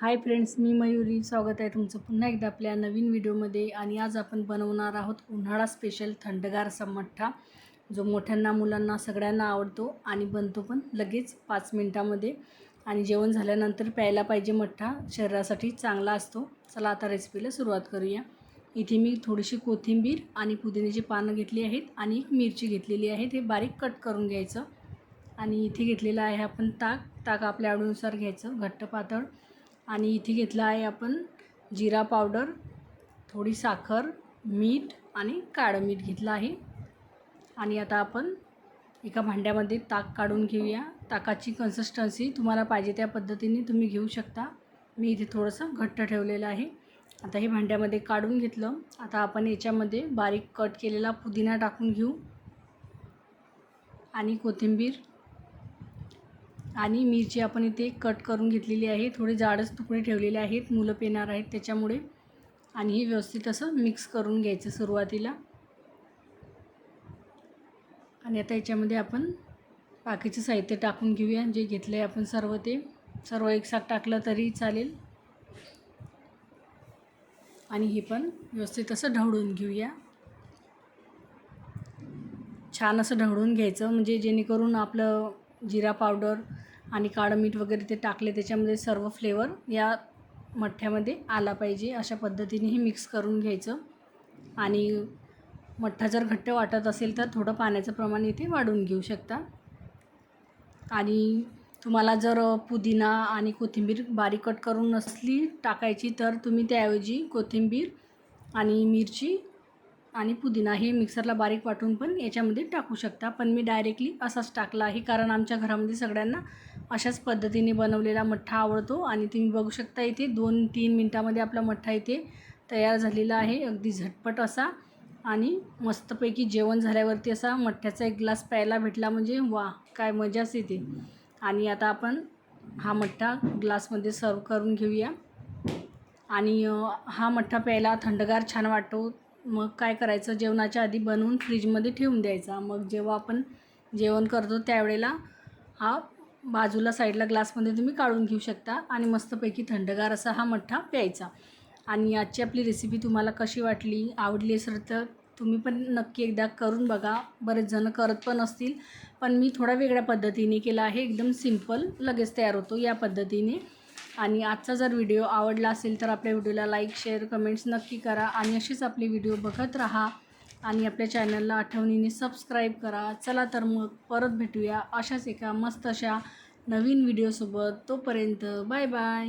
Hi friends मी मयुरी. स्वागत आहे तुमचं पुन्हा एकदा आपल्या नवीन व्हिडिओमध्ये. आणि आज आपण बनवणार आहोत उन्हाळा स्पेशल थंडगार असा मठ्ठा जो मोठ्यांना मुलांना सगळ्यांना आवडतो आणि बनतो पण लगेच पाच मिनटामध्ये. आणि जेवण झाल्यानंतर प्यायला पाहिजे मठ्ठा शरीरासाठी चांगला असतो. चला आता रेसिपीला सुरुवात करूया. इथे मी थोडीशी कोथिंबीर आणि पुदिन्याची पानं घेतली आहेत आणि एक मिरची घेतलेली आहे ते बारीक कट करून घ्यायचं. आणि इथे घेतलेलं आहे आपण ताक. ताक आपल्या आवडीनुसार घ्यायचं. घट्ट पातळ. आणि इथे घेतलं आहे आपण जिरा पावडर थोडी साखर मीठ आणि काळं मीठ घेतलं आहे. आणि आता आपण एका भांड्यामध्ये ताक काढून घेऊया. ताकाची कन्सिस्टन्सी तुम्हाला पाहिजे त्या पद्धतीने तुम्ही घेऊ शकता. मी इथे थोडंसं घट्ट ठेवलेलं आहे. आता हे भांड्यामध्ये काढून घेतलं. आता आपण याच्यामध्ये बारीक कट केलेला पुदिना टाकून घेऊ. आणि कोथिंबीर आणि मिरची आपण इथे कट करून घेतलेली आहे. थोडे जाडच तुकडे ठेवलेले आहेत. मुलं पेणार आहेत त्याच्यामुळे. आणि हे व्यवस्थित असं मिक्स करून घ्यायचं सुरुवातीला. आणि आता याच्यामध्ये आपण बाकीचं साहित्य टाकून घेऊया. जे घेतलं आहे आपण सर्व ते. सर्व एकसाथ टाकलं तरी चालेल. आणि हे पण व्यवस्थित असं ढवळून घेऊया. छान असं ढवळून घ्यायचं. म्हणजे जेणेकरून आपलं जिरा पावडर आणि काळं मीठ वगैरे ते टाकले त्याच्यामध्ये सर्व फ्लेवर या मठ्ठ्यामध्ये आला पाहिजे. अशा पद्धतीने हे मिक्स करून घ्यायचं. आणि मठ्ठा जर घट्ट वाटत असेल तर थोडं पाण्याचं प्रमाण इथे वाढून घेऊ शकता. आणि तुम्हाला जर पुदिना आणि कोथिंबीर बारीक कट करून नसली टाकायची तर तुम्ही त्याऐवजी कोथिंबीर आणि मिरची आणि पुदिना हे मिक्सरला बारीक वाटून पण याच्यामध्ये टाकू शकता. पण मी डायरेक्टली असाच टाकला आहे. कारण आमच्या घरामध्ये सगळ्यांना अशाच पद्धतीने बनवलेला मठ्ठा आवडतो. आणि तुम्ही बघू शकता इथे दोन तीन मिनटामध्ये आपला मठ्ठा इथे तयार झालेला आहे. अगदी झटपट असा. आणि मस्तपैकी जेवण झाल्यावरती असा मठ्ठ्याचा एक ग्लास प्यायला भेटला म्हणजे वा काय मजाच येते. आणि आता आपण हा मठ्ठा ग्लासमध्ये सर्व करून घेऊया. आणि हा मठ्ठा प्यायला थंडगार छान वाटतो. मग काय करायचं? जेवणाच्या आधी बनवून फ्रीजमध्ये ठेवून द्यायचा. मग जेव्हा आपण जेवण करतो त्यावेळेला हा बाजूला साईडला ग्लासमध्ये तुम्ही काढून घेऊ शकता आणि मस्तपैकी थंडगार असा हा मठ्ठा प्यायचा. आणि आजची आपली रेसिपी तुम्हाला कशी वाटली आवडली असेल तर तुम्ही पण नक्की एकदा करून बघा. बरेच जण करत पण असतील पण मी थोडा वेगळ्या पद्धतीने केला आहे. एकदम सिंपल लगेच तयार होतो या पद्धतीने. आणि आजचा जर व्हिडिओ आवडला असेल तर आपल्या व्हिडिओला लाईक शेअर कमेंट्स नक्की करा आणि अशीच आपली व्हिडिओ बघत राहा. आणि आपल्या चॅनलला आठवणीने सबस्क्राईब करा. चला तर मग परत भेटूया अशाच एका मस्त अशा नवीन व्हिडिओसोबत तोपर्यंत बाय बाय